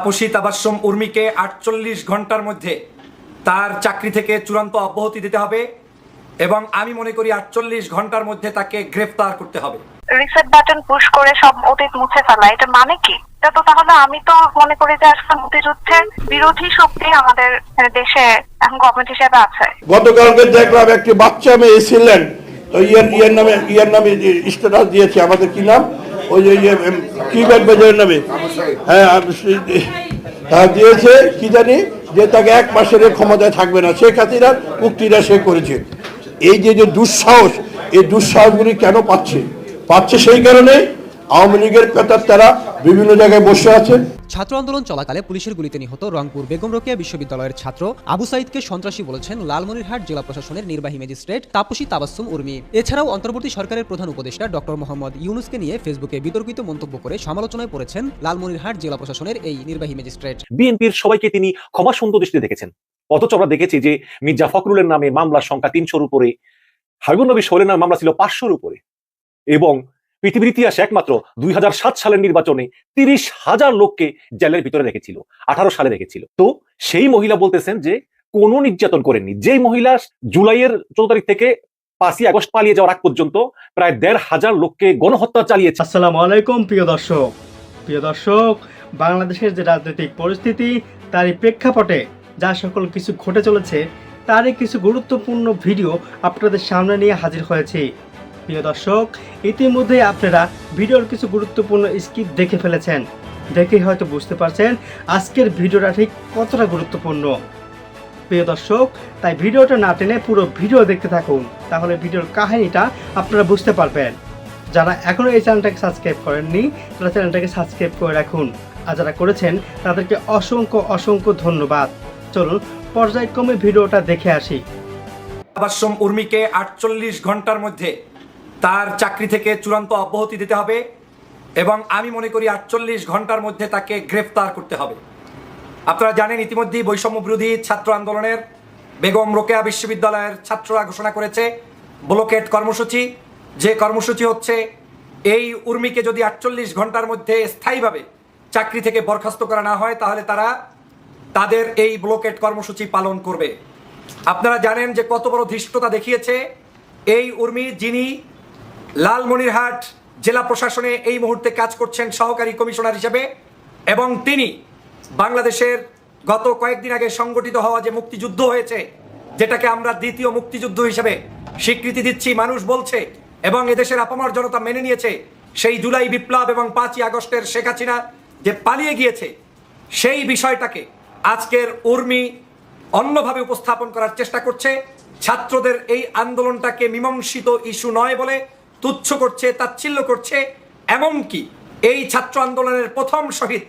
তাপসী তাবাসম উর্মিকে আটচল্লিশ ঘণ্টার মধ্যে তার চাকরি থেকে চূড়ান্ত অব্যাহতি দিতে হবে এবং আমি মনে করি আটচল্লিশ ঘণ্টার মধ্যে তাকে গ্রেফতার করতে হবে। রিসেট বাটন পুশ করে সব অতীত মুছে ফেলা এটা মানে কি? এটা তো তাহলে আমি তো মনে করি যে আসলে মুক্তিযুদ্ধের বিরোধী শক্তি আমাদের দেশে এখন গভর্নমেন্ট হিসেবে আছে। গতকালকে দেখলাম একটি বাচ্চা মেয়ে ছিলেন ইয়ার ইয়ার নামে ইয়ার নামে স্ট্যাটাস দিয়েছে আমাদের কি নাম? ওই যে ইয়ে, উম, কি বাজারের নামে। হ্যাঁ দিয়েছে কি জানি যে তাকে এক মাসের ক্ষমতায় থাকবে না। শেখ হাসিনার উক্তিটা সে করেছে। এই যে যে দুঃসাহস এই দুঃসাহসগুলি কেন পাচ্ছে? পাচ্ছে সেই কারণে আওয়ামী লীগের পেতার তারা বিভিন্ন জায়গায় বসে আছে। ছাত্র আন্দোলন চলাকালে পুলিশের গুলিতে নিহত রংপুর বেগম রোকেয়া বিশ্ববিদ্যালয়ের ছাত্র আবু সাইদকে সন্ত্রাসী বলেছেন লালমনিরহাট জেলা প্রশাসনের নির্বাহী ম্যাজিস্ট্রেট তাপসী তাবাসুম উর্মি। এছাড়াও অন্তর্বর্তী সরকারের প্রধান উপদেষ্টা ডক্টর মোহাম্মদ ইউনুসকে নিয়ে ফেসবুকে বিতর্কিত মন্তব্য করে সমালোচনায় পড়েছেন লালমনিরহাট জেলা প্রশাসনের এই নির্বাহী ম্যাজিস্ট্রেট। বিএনপির সবাইকে তিনি ক্ষমা সুন্দর দৃষ্টিতে দেখেছেন। অথচ আমরা দেখেছি যে মির্জা ফখরুলের নামে মামলার সংখ্যা তিনশোর উপরে হাবিবুল নবী সোলেনার মামলা ছিল পাঁচশোর উপরে। এবং পৃথিবীর ইতিহাসে একমাত্র দুই সালের নির্বাচনে তিরিশ হাজার লোককে জেলের ভিতরে রেখেছিল, আঠারো সালে রেখেছিল। তো সেই মহিলা বলতেছেন যে, কোনো নির্যাতন করেননি। যেই মহিলা জুলাইয়ের চৌদ্দ তারিখ থেকে পাঁচই আগস্ট পালিয়ে যাওয়ার আগ পর্যন্ত প্রায় দেড় হাজার লোককে গণহত্যা চালিয়েছে। আসসালামু আলাইকুম, প্রিয় দর্শক। প্রিয় দর্শক, বাংলাদেশের যে রাজনৈতিক পরিস্থিতি, তারই প্রেক্ষাপটে যা সকল কিছু ঘটে চলেছে, তারই কিছু গুরুত্বপূর্ণ ভিডিও আপনাদের সামনে নিয়ে হাজির হয়েছি। প্রিয় দর্শক ইতিমধ্যে আপনারা ভিডিওর কিছু গুরুত্বপূর্ণ স্কিপ দেখে ফেলেছেন। দেখে হয়তো বুঝতে পারছেন আজকের ভিডিওটা ঠিক কতটা গুরুত্বপূর্ণ। প্রিয় দর্শক, তাই ভিডিওটা না টেনে পুরো ভিডিও দেখতে থাকুন, তাহলে ভিডিওর কাহিনীটা আপনারা বুঝতে পারবেন। যারা এখনও এই চ্যানেলটাকে সাবস্ক্রাইব করেননি, তারা চ্যানেলটাকে সাবস্ক্রাইব করে রাখুন। আর যারা করেছেন, তাদেরকে অসংখ্য অসংখ্য ধন্যবাদ। চলুন, পর্যায়ক্রমে ভিডিওটা দেখে আসি। তাবাসম উর্মিকে আটচল্লিশ ঘণ্টার মধ্যে তার চাকরি থেকে চূড়ান্ত অব্যাহতি দিতে হবে এবং আমি মনে করি আটচল্লিশ ঘণ্টার মধ্যে তাকে গ্রেফতার করতে হবে। আপনারা জানেন, ইতিমধ্যেই বৈষম্য বিরোধী ছাত্র আন্দোলনের বেগম রোকেয়া বিশ্ববিদ্যালয়ের ছাত্ররা ঘোষণা করেছে ব্লকেট কর্মসূচি। যে কর্মসূচি হচ্ছে, এই উর্মিকে যদি আটচল্লিশ ঘণ্টার মধ্যে স্থায়ীভাবে চাকরি থেকে বরখাস্ত করা না হয়, তাহলে তারা তাদের এই ব্লকেট কর্মসূচি পালন করবে। আপনারা জানেন যে কত বড় ধৃষ্টতা দেখিয়েছে এই উর্মি, যিনি লালমনিরহাট জেলা প্রশাসনে এই মুহূর্তে কাজ করছেন সহকারী কমিশনার হিসেবে এবং তিনি বাংলাদেশের গত কয়েকদিন আগে সংগঠিত হওয়া যে মুক্তিযুদ্ধ হয়েছে, যেটাকে আমরা দ্বিতীয় মুক্তিযুদ্ধ হিসেবে স্বীকৃতি দিচ্ছি, মানুষ বলছে এবং এদেশের আপামর জনতা মেনে নিয়েছে, সেই জুলাই বিপ্লব এবং পাঁচই আগস্টের শেখ হাসিনা যে পালিয়ে গিয়েছে, সেই বিষয়টাকে আজকের উর্মি অন্যভাবে উপস্থাপন করার চেষ্টা করছে। ছাত্রদের এই আন্দোলনটাকে মীমাংসিত ইস্যু নয় বলে তুচ্ছ করছে, তাচ্ছিল্য করছে, এমনকি এই ছাত্র আন্দোলনের প্রথম শহীদ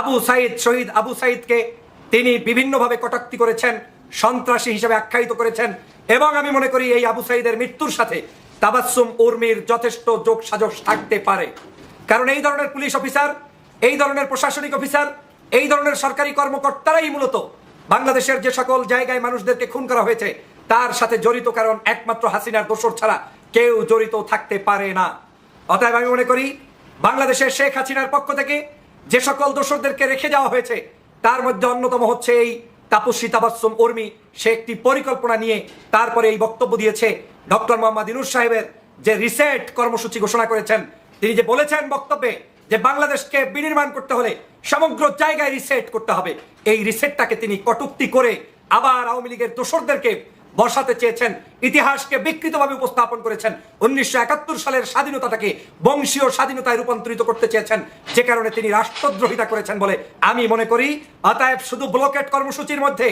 আবু সাইদ, শহীদ আবু সাইদকে তিনি বিভিন্নভাবে কটাক্তি করেছেন, সন্ত্রাসী হিসেবে আখ্যায়িত করেছেন এবং আমি মনে করি এই আবু সাইদের মৃত্যুর সাথে তাবাসুম উর্মির যথেষ্ট যোগ সাজস থাকতে পারে। কারণ এই ধরনের পুলিশ অফিসার, এই ধরনের প্রশাসনিক অফিসার, এই ধরনের সরকারি কর্মকর্তারাই মূলত বাংলাদেশের যে সকল জায়গায় মানুষদেরকে খুন করা হয়েছে, তার সাথে জড়িত কারণ একমাত্র হাসিনার দোসর ছাড়া কেউ জড়িত থাকতে পারে না। অতএব আমি মনে করি, বাংলাদেশের শেখ হাসিনার পক্ষ থেকে যে সকল দোসরদেরকে রেখে যাওয়া হয়েছে, তার মধ্যে অন্যতম হচ্ছে এই তাপস্বী তাবাসুম উর্মি। সে একটি পরিকল্পনা নিয়ে তারপরে এই বক্তব্য দিয়েছে ডক্টর মোহাম্মদ ইনুস সাহেবের যে রিসেট কর্মসূচি ঘোষণা করেছেন। তিনি যে বলেছেন বক্তব্যে যে বাংলাদেশকে বিনির্মাণ করতে হলে সমগ্র জায়গায় রিসেট করতে হবে। এই রিসেটটাকে তিনি কটুক্তি করে আবার আওয়ামী লীগের দোসরদেরকে বসাতে চেয়েছেন, ইতিহাসকে বিকৃতভাবে উপস্থাপন করেছেন, উনিশশো একাত্তর সালের স্বাধীনতাটাকে বংশীয় স্বাধীনতায় রূপান্তরিত করতে চেয়েছেন, যে কারণে তিনি রাষ্ট্রদ্রোহিতা করেছেন বলে আমি মনে করি। অতএব শুধু ব্লকেট কর্মসূচির মধ্যে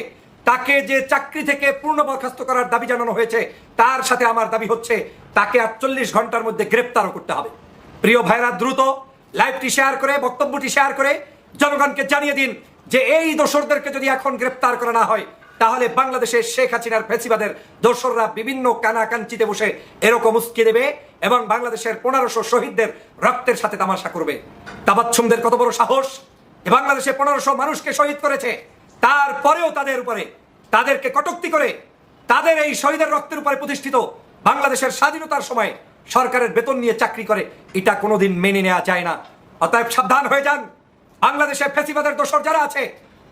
তাকে যে চাকরি থেকে পূর্ণ বরখাস্ত করার দাবি জানানো হয়েছে, তার সাথে আমার দাবি হচ্ছে, তাকে আটচল্লিশ ঘণ্টার মধ্যে গ্রেপ্তারও করতে হবে। প্রিয় ভাইরা, দ্রুত লাইভটি শেয়ার করে, বক্তব্যটি শেয়ার করে, জনগণকে জানিয়ে দিন যে এই দোসরদেরকে যদি এখন গ্রেপ্তার করা না হয় তাহলে বাংলাদেশের শেখ হাসিনার ফেসিবাদের দোসররা বিভিন্ন কানাকাঞ্চিতে বসে এরকম উস্কে দেবে এবং বাংলাদেশের পনেরোশো শহীদদের রক্তের সাথে তামাশা করবে। তাবাচ্ছুমদের কত বড় সাহস? বাংলাদেশে পনেরোশো মানুষকে শহীদ করেছে। তারপরেও তাদের উপরে, তাদেরকে কটুক্তি করে, তাদের এই শহীদের রক্তের উপরে প্রতিষ্ঠিত বাংলাদেশের স্বাধীনতার সময় সরকারের বেতন নিয়ে চাকরি করে, এটা কোনোদিন মেনে নেওয়া যায় না। অতএব সাবধান হয়ে যান। বাংলাদেশে ফেসিবাদের দোষর যারা আছে,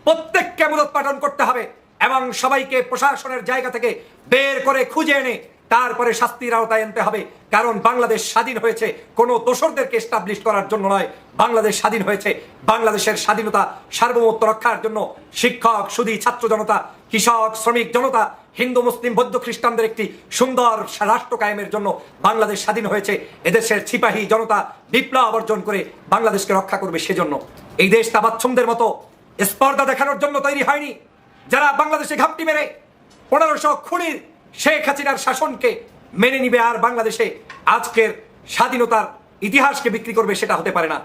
প্রত্যেককে মূলোৎপাটন করতে হবে। এবং সবাইকে প্রশাসনের জায়গা থেকে বের করে খুঁজে এনে তারপরে শাস্তির আওতায় আনতে হবে। কারণ বাংলাদেশ স্বাধীন হয়েছে। কোনো দোসরদেরকে এস্টাবলিশ করার জন্য নয়। বাংলাদেশ স্বাধীন হয়েছে। বাংলাদেশের স্বাধীনতা সার্বভৌমত্ব রক্ষার জন্য শিক্ষক সুদী ছাত্র জনতা, কৃষক, শ্রমিক জনতা, হিন্দু, মুসলিম, বৌদ্ধ খ্রিস্টানদের একটি সুন্দর রাষ্ট্র কায়েমের জন্য বাংলাদেশ স্বাধীন হয়েছে। এদেশের সিপাহী জনতা বিপ্লব অর্জন করে বাংলাদেশকে রক্ষা করবে সেজন্য। এই দেশ তাবাচ্ছমদের মতো স্পর্ধা দেখানোর জন্য তৈরি হয়নি। যারা বাংলাদেশে ঘাপটি মেরে পনেরোশো খুনির শেখ হাসিনার শাসনকে মেনে নিবে আর বাংলাদেশে আজকের স্বাধীনতার ইতিহাসকে বিক্রি করবে সেটা হতে পারে না।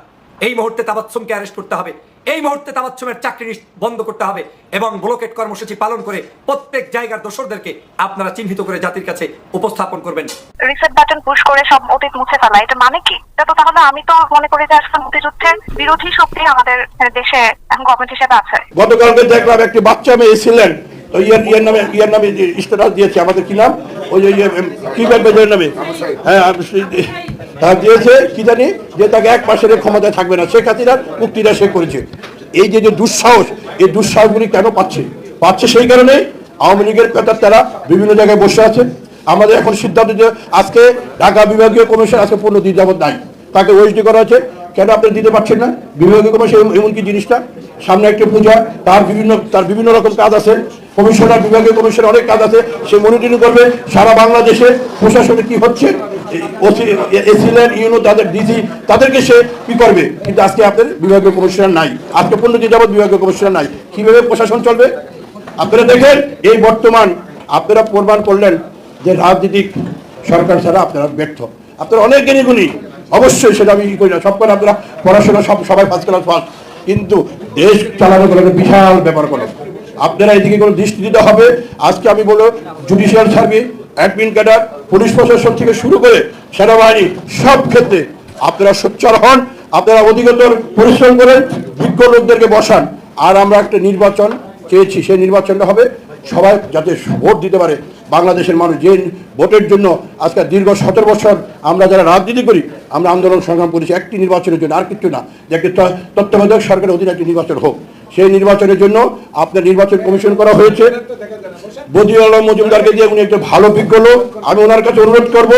এই মুহূর্তে তাবাচ্ছমকে অ্যারেস্ট করতে হবে। এই মুহূর্তে তাবাচ্ছমের চাকরি বন্ধ করতে হবে এবং ব্লকেট কর্মসূচি পালন করে প্রত্যেক জায়গার দোসরদেরকে আপনারা চিহ্নিত করে জাতির কাছে উপস্থাপন করবেন। রিসেট বাটন পুশ করে সব অতীত মুছে ফেলা এটা মানে কি? এটা তো তাহলে আমি তো মনে করি যে আজকে মুক্তিযুদ্ধের বিরোধী শক্তি আমাদের দেশে এখন গভর্নমেন্ট হিসেবে আছে। গতকালকে দেখলাম একটি বাচ্চা মেয়ে ছিলেন তো ইয়ার ইয়ার নামে ইয়ার নামে স্ট্যাটাস দিয়েছে আমাদের কি নাম? ওই যে কি নামে? হ্যাঁ হ্যাঁ, দিয়েছে কি জানি যে তাকে এক মাসের ক্ষমতায় থাকবে না। শেখ হাসিনার মুক্তিটা সে করেছে। এই যে যে দুঃসাহস এই দুঃসাহসগুলি কেন পাচ্ছে? পাচ্ছে সেই কারণে আওয়ামী লীগের পেতার তারা বিভিন্ন জায়গায় বসে আছে। আমাদের এখন সিদ্ধান্ত যে আজকে ঢাকা বিভাগীয় কমিশন আজকে পনেরো দিন নাই। তাকে ওয়েস্টি করা আছে কেন আপনি দিতে পারছেন না? বিভাগীয় কমিশন এমন- এমন কি জিনিসটা? সামনে একটি পূজা তার বিভিন্ন তার বিভিন্ন রকম কাজ আছে। কমিশনার বিভাগীয় কমিশনের অনেক কাজ আছে, সে মনিটরিং করবে সারা বাংলাদেশে প্রশাসনে কি হচ্ছে এসিলেন ইউনো, তাদের ডিসি তাদেরকে সে কি করবে? কিন্তু আজকে আপনাদের বিভাগীয় কমিশনার নাই। আজকে যাবত বিভাগীয় কমিশনার নাই। কীভাবে প্রশাসন চলবে? আপনারা দেখেন, এই বর্তমান আপনারা প্রমাণ করলেন যে রাজনীতিক সরকার ছাড়া আপনারা ব্যর্থ। আপনারা অনেক জ্ঞানী গুণী অবশ্যই সেটা আমি করি না, সব করে আপনারা পড়াশোনা সব, সবাই ফার্স্ট ক্লাস ফার্স্ট কিন্তু দেশ চালানো বিশাল ব্যাপার করে আপনারা এদিকে কোনো দৃষ্টি দিতে হবে। আজকে আমি বলব judicial service admin cadre police প্রশাসন থেকে শুরু করে সেনাবাহিনী, সব ক্ষেত্রে আপনারা সোচ্চার হন, আপনারা অধিকতর পরিশ্রম করেন বিজ্ঞ লোকদেরকে বসান। আর আমরা একটা নির্বাচন চেয়েছি, সেই নির্বাচনটা হবে। সবাই যাতে ভোট দিতে পারে। বাংলাদেশের মানুষ যে ভোটের জন্য আজকে দীর্ঘ সতেরো বছর আমরা যারা রাজনীতি করি, আমরা আন্দোলন সংগ্রাম করেছি, একটি নির্বাচনের জন্য আর কিছু না। যে একটি তত্ত্বাবধায়ক সরকারের অধীনে একটি নির্বাচন হোক। সেই নির্বাচনের জন্য আপনার নির্বাচন কমিশন করা হয়েছে। বদিউল আলম মজুমদারকে দিয়ে উনি একটা ভালো পিক লোক। আমি ওনার কাছে অনুরোধ করব,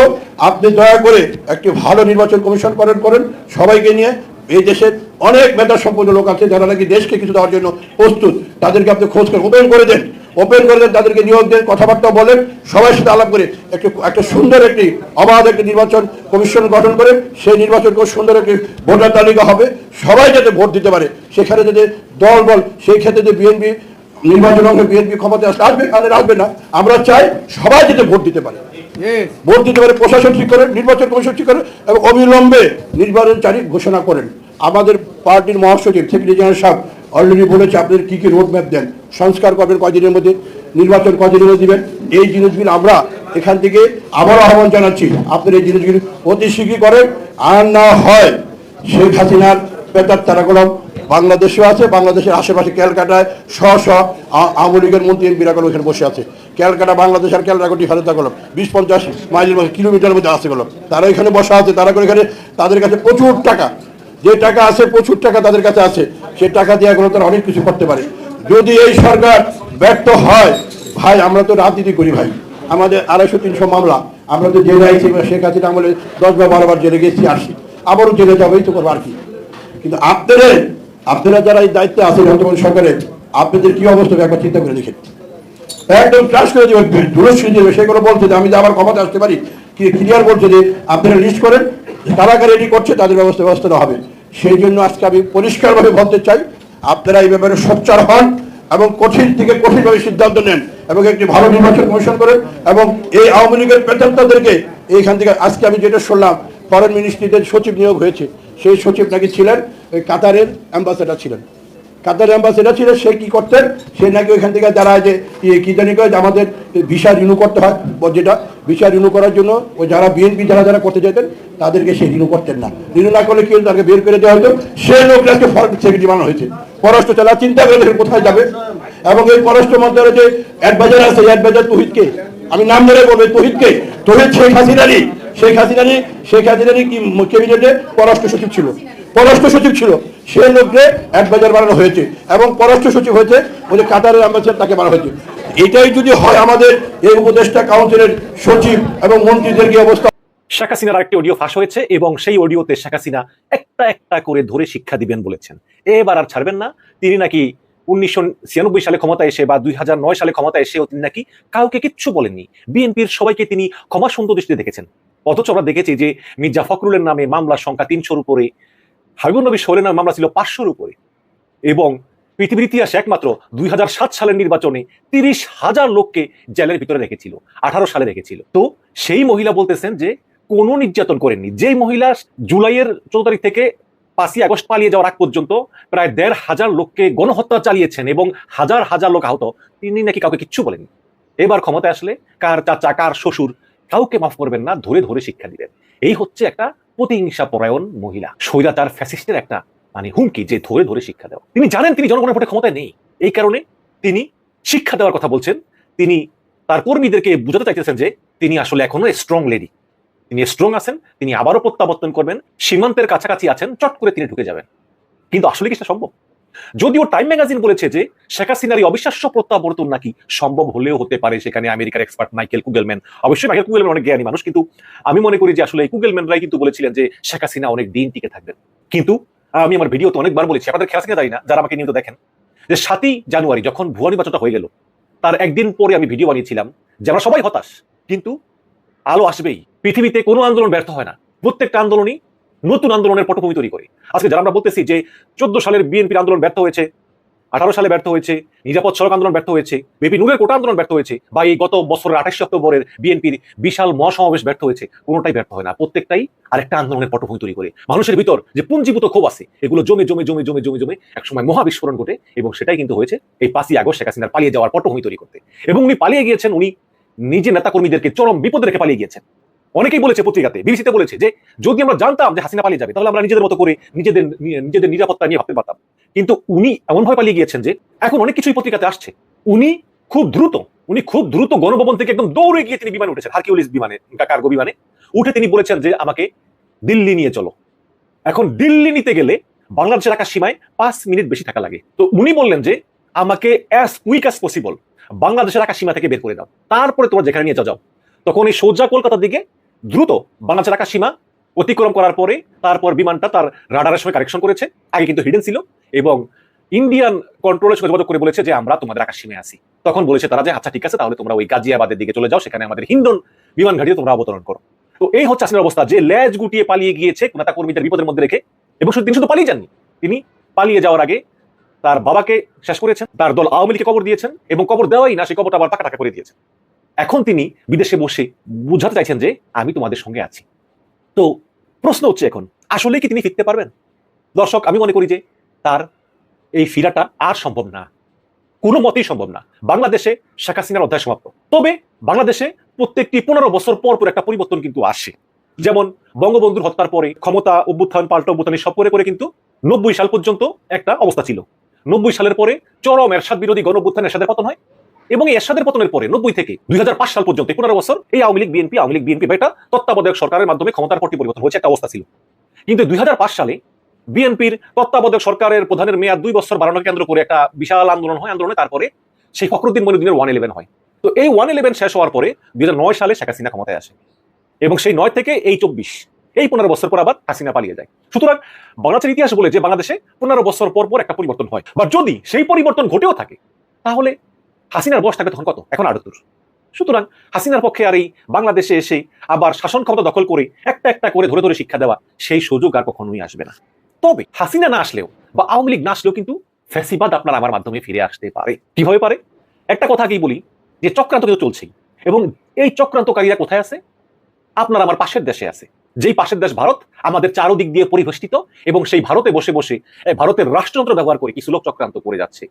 আপনি দয়া করে একটি ভালো নির্বাচন কমিশন করেন করেন। সবাইকে নিয়ে এই দেশের অনেক মেধা সম্পন্ন লোক আছে, যারা নাকি দেশকে কিছু দেওয়ার জন্য প্রস্তুত। তাদেরকে আপনি খোঁজ করে ওপেন করে দেন। ওপেন করে দেন তাদেরকে নিয়োগ দেন কথাবার্তা বলেন সবাই সাথে আলাপ করে একটু একটা সুন্দর একটি অবাধ একটি নির্বাচন কমিশন গঠন করেন। সেই নির্বাচন করে সুন্দর একটি ভোটার তালিকা হবে। সবাই যাতে ভোট দিতে পারে সেখানে যদি দল বল সেই ক্ষেত্রে যে বিএনপি নির্বাচন অংশে বিএনপি ক্ষমতা আসলে আসবে তাহলে আসবে না। আমরা চাই সবাই যাতে ভোট দিতে পারে। ভোট দিতে পারে প্রশাসন ঠিক করেন নির্বাচন কমিশন ঠিক করেন এবং অবিলম্বে নির্বাচন তারিখ ঘোষণা করেন। আমাদের পার্টির মহাসচিব সেক্রেটারি জেনারেল সাহেব অলরেডি বলেছে, আপনাদের কী কী রোড ম্যাপ দেন? সংস্কার করবেন কয়দিনের মধ্যে? নির্বাচন কয়দিনের মধ্যে দিবেন? এই জিনিসগুলো আমরা এখান থেকে আবারও আহ্বান জানাচ্ছি। আপনারা এই জিনিসগুলি অতি শীঘ্রই করেন। আর না হয় শেখ হাসিনার পেতার তারা কলম বাংলাদেশেও আছে, বাংলাদেশের আশেপাশে ক্যালকাটায় শ আ- আওয়ামী লীগের মন্ত্রী এমপিরা কোনো এখানে বসে আছে। ক্যালকাটা বাংলাদেশ আর ক্যালকাটি হাজার কলম বিশ পঞ্চাশ মাইলের মধ্যে, কিলোমিটারের মধ্যে আছে কলম তারা এখানে বসা আছে। তারা করে এখানে তাদের কাছে প্রচুর টাকা। যে টাকা আছে, প্রচুর টাকা তাদের কাছে আছে সেই টাকা দিয়ে এগুলো তারা অনেক কিছু করতে পারে। যদি এই সরকার ব্যর্থ হয়, ভাই, আমরা তো রাজনীতি করি, ভাই। আমাদের আড়াইশো, তিনশো মামলা, আমরা তো জেলে আইছি শেখ হাসিনা আমলে দশ বা বারো বার জেলে গেছি আসি আবারও জেলে যাব, এই তো করব আর কি। কিন্তু আপনাদের, আপনারা যারা এই দায়িত্বে আছেন, বর্তমান সরকারে আপনাদের কি অবস্থা একবার চিন্তা করে দেখেন। একদম ক্লাস করে দেবে দূরস্বী দেবে সেগুলো বলছে যে আমি যে আবার ক্ষমতা আসতে পারি ক্লিয়ার বলছে যে আপনারা লিস্ট করেন কারা কারা রেডি করছে, তাদের ব্যবস্থা ব্যবস্থা হবে। সেই জন্য আজকে আমি পরিষ্কারভাবে বলতে চাই, আপনারা এই ব্যাপারে সোচ্চার হন এবং কঠিন থেকে কঠিনভাবে সিদ্ধান্ত নেন এবং একটি ভালো নির্বাচন কমিশন করেন এবং এই আওয়ামী লীগের পেতান্তাদেরকে এইখান থেকে আজকে আমি যেটা শুনলাম, ফরেন মিনিস্ট্রিতে সচিব নিয়োগ হয়েছে। সেই সচিব নাকি ছিলেন? কাতারের অ্যাম্বাসেডার ছিলেন। কাতার অ্যাম্বাসেডার ছিল, সে কি করতেন সে নাকি ওইখান থেকে যারা যে ইয়ে কি জানি যে আমাদের ভিসা রিনিউ করতে হয়। যেটা ভিসা রিনিউ করার জন্য ওই যারা বিএনপি যারা যারা করতে যেতেন তাদেরকে সে রিনিউ করতেন না। রিনিউ না করলে কি? তাকে বের করে দেওয়া হতো। সে লোকটা আজকে ফরেন সেক্রেটারি বানানো হয়েছে। পররাষ্ট্র চালা চিন্তা করলে কোথায় যাবে। এবং এই পররাষ্ট্র মন্ত্রণালয়ের যে অ্যাডভাইজার আছে অ্যাডভাইজার তহিদকে, আমি নাম ধরে বলব তহিদকে, তহিদ শেখ হাসিনারই। শেখ হাসিনারই শেখ হাসিনারই কি ক্যাবিনেটে পররাষ্ট্র সচিব ছিল। পররাষ্ট্র সচিব ছিল। সে লোককে অ্যাডভাইজার বানানো হয়েছে এবং পররাষ্ট্র সচিব হয়েছে যে কাতারের অ্যাম্বাসেডার তাকে বানানো হয়েছে। এটাই যদি হয় আমাদের এই উপদেষ্টা কাউন্সিলের সচিব এবং মন্ত্রীদের কি অবস্থা? শেখ হাসিনার আরেকটি অডিও ফাঁস হয়েছে এবং সেই অডিওতে শেখ হাসিনা একটা একটা করে ধরে শিক্ষা দিবেন বলেছেন। এবার আর ছাড়বেন না। তিনি নাকি উনিশশো ছিয়ানব্বই সালে ক্ষমতা এসে বা দুই নয় সালে ক্ষমতা এসেও তিনি নাকি কাউকে কিচ্ছু বলেননি। বিএনপির সবাইকে তিনি ক্ষমা সুন্দর দৃষ্টিতে দেখেছেন। অথচ আমরা দেখেছি যে মির্জা ফখরুলের নামে মামলার সংখ্যা তিনশোর উপরে হাবিবুল নবী সোহেলের নামে মামলা ছিল পাঁচশোর উপরে। এবং পৃথিবীর ইতিহাসে একমাত্র দুই হাজার সাত সালের নির্বাচনে তিরিশ হাজার লোককে জেলের ভিতরে রেখেছিল, আঠারো সালে রেখেছিল। তো সেই মহিলা বলতেছেন যে, কোনো নির্যাতন করেননি। যেই মহিলা জুলাইয়ের চৌদ্দ তারিখ থেকে পাঁচই আগস্ট পালিয়ে যাওয়ার আগ পর্যন্ত প্রায় দেড় হাজার লোককে গণহত্যা চালিয়েছেন এবং হাজার হাজার লোক আহত, তিনি নাকি কাউকে কিচ্ছু বলেননি। এবার ক্ষমতায় আসলে কার চাচা, কার শ্বশুর, কাউকে মাফ করবেন না, ধরে ধরে শিক্ষা দিবেন। এই হচ্ছে একটা প্রতিহিংসা পরায়ণ মহিলা। স্বৈরাচার ফ্যাসিস্টের একটা মানে হুমকি যে ধরে ধরে শিক্ষা দেওয়া। তিনি জানেন তিনি জনগণের ভোটে ক্ষমতায় নেই। এই কারণে তিনি শিক্ষা দেওয়ার কথা বলছেন। তিনি তার কর্মীদেরকে বুঝাতে চাইতেছেন যে তিনি আসলে এখনও স্ট্রং লেডি তিনি স্ট্রং আছেন, তিনি আবারও প্রত্যাবর্তন করবেন। সীমান্তের কাছাকাছি আছেন, চট করে তিনি ঢুকে যাবেন। কিন্তু আসলে কি সেটা সম্ভব? যদিও টাইম ম্যাগাজিন বলেছে যে, শেখ হাসিনার এই অবিশ্বাস্য প্রত্যাবর্তন নাকি সম্ভব হলেও হতে পারে সেখানে আমেরিকার এক্সপার্ট মাইকেল কুগেলম্যান অবশ্যই মাইকেল কুগেলম্যান অনেক জ্ঞানী মানুষ, কিন্তু আমি মনে করি যে আসলে এই কুগেলম্যানরাই কিন্তু বলেছিলেন যে, শেখ হাসিনা অনেক দিন টিকে থাকবেন। কিন্তু, আমি আমার ভিডিওতে অনেকবার বলেছি, আপনাদের খেলা থেকে যাই না, যারা আমাকে নিয়মিত দেখেন, যে সাতই জানুয়ারি যখন ভুয়া নির্বাচনটা হয়ে গেল, তার একদিন পরে আমি ভিডিও বানিয়েছিলাম যে আমরা সবাই হতাশ, কিন্তু আলো আসবেই। পৃথিবীতে কোনো আন্দোলন ব্যর্থ হয় না। প্রত্যেকটা আন্দোলনই নতুন আন্দোলনের পটভূমি তৈরি করে। আজকে যারা আমরা বলতেছি যে চোদ্দ সালের বিএনপির আন্দোলন ব্যর্থ হয়েছে, আঠারো সালে ব্যর্থ হয়েছে, নিরাপদ সড়ক আন্দোলন ব্যর্থ হয়েছে বিপি নুরের কোটা আন্দোলন ব্যর্থ হয়েছে, বা এই গত বছরের আঠাশে অক্টোবরের বিএনপির বিশাল মহাসমাবেশ ব্যর্থ হয়েছে, কোনোটাই ব্যর্থ হয় না। প্রত্যেকটাই আরেকটা আন্দোলনের পটভূমি তৈরি করে। মানুষের ভিতর যে পুঞ্জীভূত ক্ষোভ আছে, এগুলো জমে জমে জমে জমে জমে জমে একসময় মহা বিস্ফোরণ ঘটে, এবং সেটাই কিন্তু হয়েছে এই পাঁচই আগস্ট শেখ হাসিনার পালিয়ে যাওয়ার পটভূমি তৈরি করতে। এবং উনি পালিয়ে গিয়েছেন, উনি নিজে নেতাকর্মীদেরকে চরম বিপদে রেখে পালিয়ে গিয়েছেন। অনেকেই বলেছে পত্রিকাতে, বিবিসিতে বলেছে যে যদি আমরা জানতাম যে হাসিনা পালিয়ে যাবে, তাহলে আমরা নিজেদের মতো করে নিজেদের নিজেদের নিরাপত্তা নিয়ে ভাবতে পারতাম। কিন্তু উনি এমন ভয় পালিয়ে গিয়েছেন যে এখন অনেক কিছুই পত্রিকাতে আসছে। উনি খুব দ্রুত, উনি খুব দ্রুত গণভবন থেকে একদম দৌড়ে গিয়ে তিনি বিমানে উঠেছেন, হারকিউলিস বিমানে কার্গো বিমানে। উঠে তিনি বলেছেন যে আমাকে দিল্লি নিয়ে চলো। এখন দিল্লি নিতে গেলে বাংলাদেশের আকাশ সীমায় পাঁচ মিনিট বেশি থাকা লাগে। তো উনি বললেন যে আমাকে অ্যাজ কুইক অ্যাজ পসিবল বাংলাদেশের আকাশ সীমা থেকে বের করে দাও। তারপরে তোমরা যেখানে নিয়ে যাও। তখন এই সোজা কলকাতার দিকে দ্রুত বাংলাদেশের আকাশ সীমা অতিক্রম করার পরে তারপর বিমানটা তার রাডারের সময় কারেকশন করেছে। আগে কিন্তু হিডেন ছিল এবং ইন্ডিয়ান কন্ট্রোলের সঙ্গে যোগাযোগ করে বলেছে যে, আমরা তোমাদের আকাশ সীমায় আছি। তখন বলেছে তারা যে আচ্ছা ঠিক আছে, তাহলে তোমরা ওই গাজিয়াবাদের দিকে চলে যাও, সেখানে আমাদের হিন্দন বিমান ঘাটিতে তোমরা অবতরণ করো। তো এই হচ্ছে আসলে অবস্থা। যে ল্যাজ গুটিয়ে পালিয়ে গিয়েছে নেতা কর্মীদের বিপদের মধ্যে রেখে, এবং শুধু তিনি শুধু পালিয়ে যাননি, তিনি পালিয়ে যাওয়ার আগে তার বাবাকে শেষ করেছেন, তার দল আওয়ামী লীগকে কবর দিয়েছেন, এবং কবর দেওয়াই না, সেই কবরটা আবার টাকা টাকা করে দিয়েছেন। এখন তিনি বিদেশে বসে বুঝাতে চাইছেন যে আমি তোমাদের সঙ্গে আছি। তো প্রশ্ন হচ্ছে এখন আসলে কি তিনি ফিরতে পারবেন? দর্শক, আমি মনে করি যে তার এই ফিরাটা আর সম্ভব না। কোনো মতেই সম্ভব না। বাংলাদেশে শেখ হাসিনার অধ্যায় সমাপ্ত। তবে বাংলাদেশে প্রত্যেকটি পনেরো বছর পর পর একটা পরিবর্তন কিন্তু আসে। যেমন বঙ্গবন্ধুর হত্যার পরে ক্ষমতা অভ্যুত্থান, পাল্টা অভ্যুত্থান সব করে করে কিন্তু নব্বই সাল পর্যন্ত একটা অবস্থা ছিল। নব্বই সালের পরে চরম এরশাদ বিরোধী গণ অভ্যুত্থান এরশাদের পতন হয়। এবং এই এরশাদের পতনের পরে, নব্বই থেকে দুই হাজার পাঁচ সাল পর্যন্ত পনেরো বছর এই আওয়ামী লীগ, বিএনপি, আওয়ামী লীগ, বিএনপি এটা তত্ত্বাবধায়ক সরকারের মাধ্যমে ক্ষমতার পট্টি পরিবর্তন হয়েছে একটা অবস্থা ছিল। কিন্তু দুই হাজার পাঁচ সালে বিএনপির তত্ত্বাবধায়ক সরকারের প্রধানের মেয়াদ দুই বছর বাড়ানোকে কেন্দ্র করে একটা বিশাল আন্দোলন হয়। আন্দোলনে তারপরে সেই ফখরুদ্দিন মনিউদ্দিনের ওয়ান ইলেভেন হয়। তো এই ওয়ান ইলেভেন শেষ হওয়ার পরে দুই হাজার নয় সালে শেখ হাসিনা ক্ষমতায় আসে এবং সেই নয় থেকে এই চব্বিশ, এই পনেরো বছর পর আবার হাসিনা পালিয়ে যায়। সুতরাং বাংলাদেশের ইতিহাস বলে যে বাংলাদেশে পনেরো বছর পর পর একটা পরিবর্তন হয়। বা যদি সেই পরিবর্তন ঘটেও থাকে, তাহলে হাসিনার বয়স থাকবে তখন কত? এখন আটাত্তর। সুতরাং হাসিনার পক্ষে আর এই বাংলাদেশে এসে আবার শাসন ক্ষমতা দখল করে একটা একটা করে ধরে ধরে শিক্ষা দেওয়া সেই সুযোগ আর কখনোই আসবে না। তবে হাসিনা না আসলেও বা আওয়ামী লীগ না আসলেও কিন্তু ফ্যাসিবাদ আপনার আমার মাধ্যমে ফিরে আসতে পারে। কীভাবে পারে? একটা কথা আগেই বলি যে চক্রান্ত কিন্তু চলছেই। এবং এই চক্রান্তকারীরা কোথায় আছে? আপনার আমার পাশের দেশে আছে। যেই পাশের দেশ ভারত, আমাদের চারোদিক দিয়ে পরিবেষ্টিত এবং সেই ভারতে বসে বসে ভারতের রাষ্ট্রযন্ত্র ব্যবহার করে কিছু লোক চক্রান্ত করে যাচ্ছে।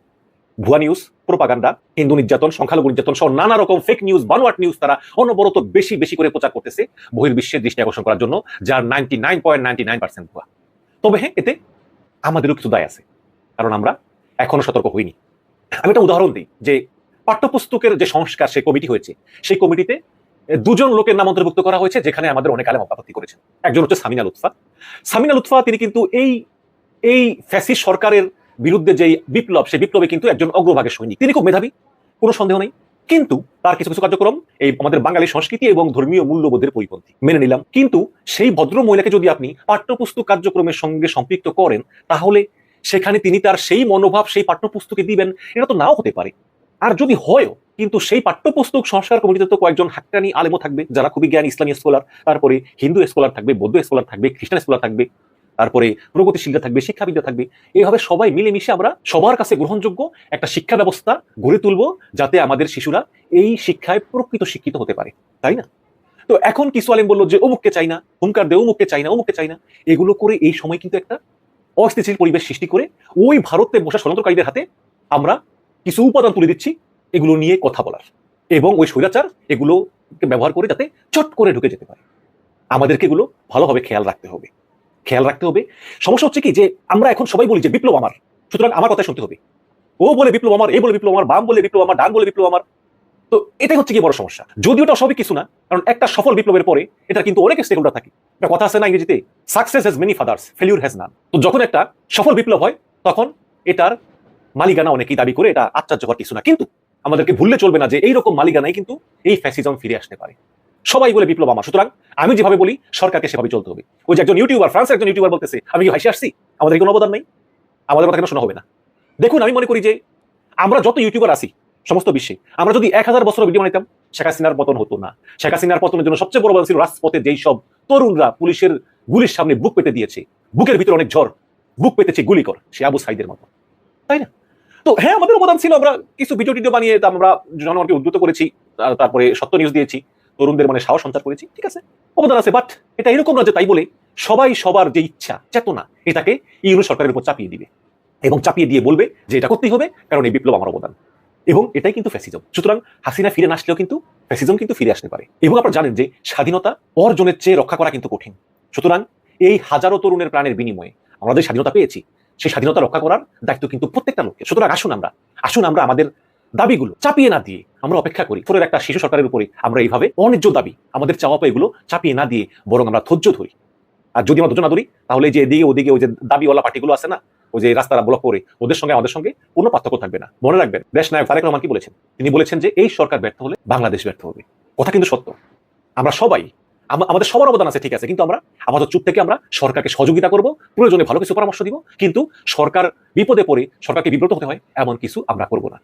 ভুয়া নিউজ প্রোপাগান্ডা হিন্দু নির্যাতন, সংখ্যালঘু নির্যাতন সহ নানা রকম ফেক নিউজ বানোয়াট নিউজ তারা অনবরত বেশি বেশি করে প্রচার করতেছে বহির্বিশ্বের দৃষ্টি আকর্ষণ করার জন্য, যার ninety nine point ninety nine percent ভুয়া। তবে হ্যাঁ এতে আমাদেরও কিছু দায় আছে, কারণ আমরা এখনও সতর্ক হইনি। আমি একটা উদাহরণ দিই, যে পাঠ্যপুস্তকের যে সংস্কার, সেই কমিটি হয়েছে, সেই কমিটিতে দুজন লোকের নাম অন্তর্ভুক্ত করা হয়েছে, যেখানে আমাদের অনেক আলেম আপত্তি করেছেন। একজন হচ্ছে সামিনা লুৎফা। সামিনা লুৎফা, তিনি কিন্তু এই এই ফ্যাসি সরকারের বিরুদ্ধে যে বিপ্লব, সেই বিপ্লবে কিন্তু একজন অগ্রভাগের সৈনিক। তিনি খুব মেধাবী, কোনো সন্দেহ নেই, কিন্তু তার কিছু কিছু কার্যক্রম এই আমাদের বাঙালি সংস্কৃতি এবং ধর্মীয় মূল্যবোধের পরিপন্থী। মেনে নিলাম, কিন্তু সেই ভদ্র মহিলাকে যদি আপনি পাঠ্যপুস্তক কার্যক্রমের সঙ্গে সম্পৃক্ত করেন, তাহলে সেখানে তিনি তার সেই মনোভাব, সেই পাঠ্যপুস্তকে দিবেন, এটা তো নাও হতে পারে। আর যদি হয়ও, কিন্তু সেই পাঠ্যপুস্তক সংস্কার কমিটিতে তো কয়েকজন হাক্কানি আলেমও থাকবে, যারা খুবই জ্ঞান ইসলামী স্কলার তারপরে হিন্দু স্কলার থাকবে, বৌদ্ধ স্কলার থাকবে, খ্রিস্টান স্কলার থাকবে। তারপরে প্রগতিশীলরা থাকবে শিক্ষাবিদরা থাকবে, এইভাবে সবাই মিলেমিশে আমরা সবার কাছে গ্রহণযোগ্য একটা শিক্ষা ব্যবস্থা গড়ে তুলবো যাতে আমাদের শিশুরা এই শিক্ষায় প্রকৃত শিক্ষিত হতে পারে, তাই না? তো এখন কিছু আলেম বলল যে অমুককে চাই না, হুঙ্কার দে, অমুককে চাই না, অমুককে চাই না, এগুলো করে এই সময় কিন্তু একটা অস্থিতিশীল পরিবেশ সৃষ্টি করে ওই ভারতে বসা ষড়যন্ত্রকারীদের হাতে আমরা কিছু উপাদান তুলে দিচ্ছি, এগুলো নিয়ে কথা বলার এবং ওই স্বৈরাচার এগুলোকে ব্যবহার করে যাতে চট করে ঢুকে যেতে পারে। আমাদেরকে এগুলো ভালোভাবে খেয়াল রাখতে হবে। খেয়াল রাখতে হবে। সমস্যা হচ্ছে কি যে আমরা এখন সবাই বলি যে বিপ্লব আমার, সুতরাং আমার কথা শুনতে হবে। ও বলে বিপ্লব আমার, এ বলে বিপ্লব আমার, বাম বলে বিপ্লব আমার, ডান বলে বিপ্লব আমার। তো এটাই হচ্ছে কি বড় সমস্যা। যদিও এটা সবই কিছু না, কারণ একটা সফল বিপ্লবের পরে এটা কিন্তু অনেক স্টেক থাকে। একটা কথা আছে না ইংরেজিতে success has many fathers failure has none তো যখন একটা সফল বিপ্লব হয়, তখন এটার মালিকানা অনেকেই দাবি করে এটা আশ্চর্যকর কিছু না। কিন্তু আমাদেরকে ভুললে চলবে না যে এইরকম মালিকানাই কিন্তু এই ফ্যাসিজম ফিরে আসতে পারে। সবাই বলে বিপ্লব আমার। সুতরাং আমি যেভাবে বলি, সরকারকে সেভাবে চলতে হবে। ওই যে একজন ইউটিউবার ফ্রান্সের একজন ইউটিউবার বলতেছে, আমি কি হাসি আসছি? আমাদের কোনো অবদান নেই? আমাদের কথা কেন শোনা হবে না? দেখুন, আমি মনে করি যে আমরা যত ইউটিউবার আছি, সমস্ত বিশ্বে, আমরা যদি এক হাজার বছর ভিডিও বানাইতাম, শেখ হাসিনার পতন হতো না। শেখ হাসিনার পতনের জন্য সবচেয়ে বড় অবদান ছিল রাজপথে যেই সব তরুণরা পুলিশের গুলির সামনে বুক পেতে দিয়েছে। বুকের ভিতরে অনেক ঝড়, বুক পেতেছে গুলি কর সে আবু সাইদের মতো। তাই না? তো হ্যাঁ আমাদের অবদান ছিল, আমরা কিছু ভিডিও টিডিও বানিয়ে, আমরা জনগণকে উদ্বুদ্ধ করেছি তারপরে সত্য নিউজ দিয়েছি। তরুণদের মানে সাহস সঞ্চার করেছি, ঠিক আছে? অবদান আছে বাট এটা এরকম না যে তাই বলে সবাই সবার যে ইচ্ছা, চেতনা, এটাকে ইউরো সরকারের উপর চাপিয়ে দিবে এবং চাপিয়ে দিয়ে বলবে যে এটা করতেই হবে, কারণ এই বিপ্লব আমার অবদান। এবং এটাই কিন্তু ফ্যাসিজম সুতরাং হাসিনা ফিরে না আসলেও কিন্তু ফ্যাসিজম কিন্তু ফিরে আসতে পারে। এবং আপনারা জানেন যে স্বাধীনতা অর্জনের চেয়ে রক্ষা করা কিন্তু কঠিন। সুতরাং এই হাজারো তরুণের প্রাণের বিনিময়ে আমরা যে স্বাধীনতা পেয়েছি, সেই স্বাধীনতা রক্ষা করার দায়িত্ব কিন্তু প্রত্যেকটা লোকের। সুতরাং আসুন আমরা আসুন আমরা আমাদের দাবিগুলো চাপিয়ে না দিয়ে আমরা অপেক্ষা করি। ফোরের একটা শিশু সরকারের উপরে আমরা এইভাবে অন্যায্য দাবি, আমাদের চাওয়া এগুলো চাপিয়ে না দিয়ে বরং আমরা ধৈর্য ধরি। আর যদি আমরা ধৈর্য না ধরি, তাহলে যে এদিকে ওদিকে ওই যে দাবিওয়ালা পার্টিগুলো আছে না, ওই যে রাস্তারা ব্লক করে ওদের সঙ্গে আমাদের সঙ্গে কোনো পার্থক্য থাকবে না। মনে রাখবেন, দেশ নায়ক তারেক রহমান কি বলেছেন? তিনি বলেছেন যে এই সরকার ব্যর্থ হলে বাংলাদেশ ব্যর্থ হবে। কথা কিন্তু সত্য। আমরা সবাই আমাদের সবার অবদান আছে, ঠিক আছে, কিন্তু আমরা, আমাদের চুপ থেকে আমরা সরকারকে সহযোগিতা করব, প্রয়োজনে ভালো কিছু পরামর্শ দিব, কিন্তু সরকার বিপদে পড়ে সরকারকে বিব্রত হতে হয়, এমন কিছু আমরা করব না।